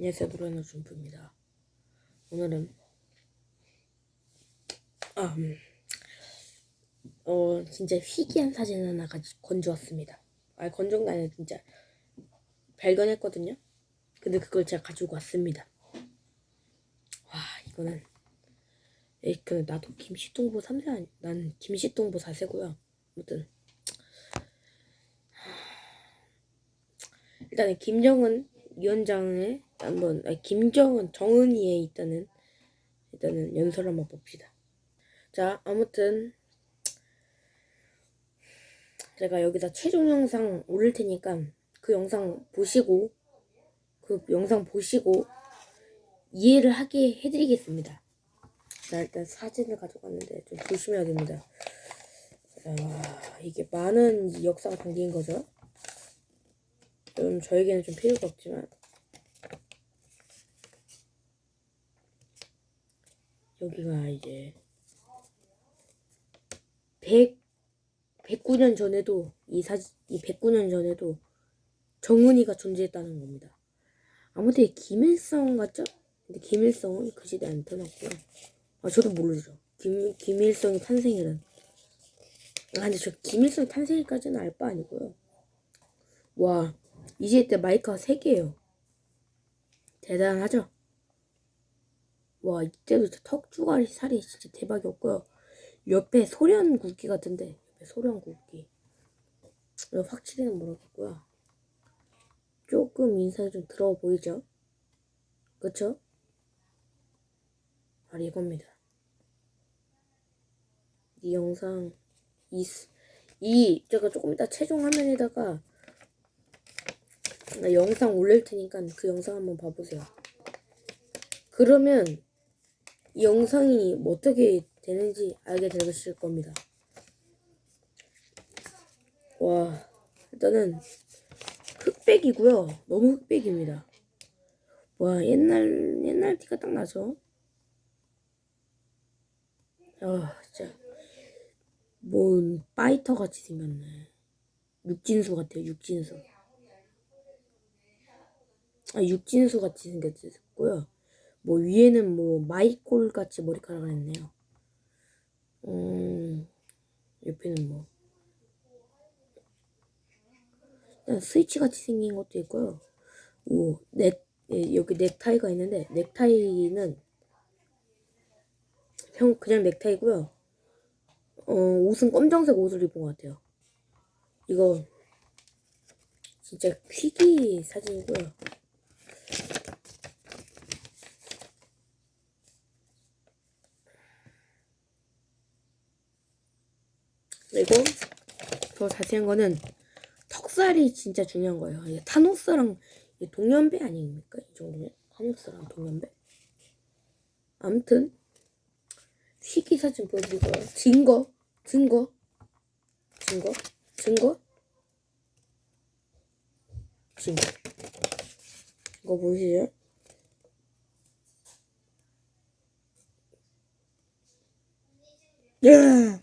안녕하세요 노래는 준프입니다. 오늘은 아, 음, 어 진짜 희귀한 사진 하나 가지 건져왔습니다. 아 건져온 게 아니라 진짜 발견했거든요? 근데 그걸 제가 가지고 왔습니다. 와 이거는 에이 그 나도 김씨동보 3세 아니 난 김씨동보 4세고요. 아무튼. 일단은 김정은 위원장의 한번 아니, 김정은 정은이에 있다는 일단은 연설 한번 봅시다. 자 아무튼 제가 여기다 최종 영상 올릴 테니까 그 영상 보시고 그 영상 보시고 이해를 하게 해드리겠습니다. 자 일단 사진을 가져갔는데 좀 조심해야 됩니다. 자, 이게 많은 역사가 담긴 거죠. 좀 저에게는 좀 필요가 없지만 여기가 이제 100 109년 전에도 이 사진 이 109년 전에도 정은이가 존재했다는 겁니다. 아무튼 이 김일성 같죠? 근데 김일성은 그 시대에 안 태어났고요. 아 저도 모르죠. 김 김일성의 탄생일은. 아 근데 저 김일성 탄생일까지는 알 바 아니고요. 와 이제 때 마이크가 3개예요. 대단하죠? 와 이때도 턱주가리 살이 진짜 대박이었고요. 옆에 소련 국기 같은데 옆에 소련 국기. 확실히는 모르겠고요. 조금 인상이 좀 들어 보이죠? 그쵸? 바로 이겁니다. 이 영상 이, 이 제가 조금 이따 최종 화면에다가 나 영상 올릴 테니까 그 영상 한번 봐보세요. 그러면 이 영상이 뭐 어떻게 되는지 알게 되실 겁니다. 와, 일단은 흑백이고요. 너무 흑백입니다. 와, 옛날 옛날 티가 딱 나죠. 아, 진짜 뭔 파이터 같이 생겼네. 육진수 같아요, 육진수. 아, 육진수 같이 생겼고요. 뭐 위에는 뭐 마이콜 같이 머리카락을 했네요. 음, 옆에는 뭐 스위치 같이 생긴 것도 있고요. 오, 넥 예, 여기 넥타이가 있는데 넥타이는 형 그냥 넥타이고요. 어, 옷은 검정색 옷을 입은 것 같아요. 이거 진짜 퀴기 사진이고요. 그리고 더 자세한 거는 턱살이 진짜 중요한 거예요. 타노스랑 동년배 아닙니까? 이 정도면 타노스랑 동년배. 아무튼 희귀 사진 보여드리고요. 증거, 증거, 증거, 증거, 증거. 이거 보이시죠? 예.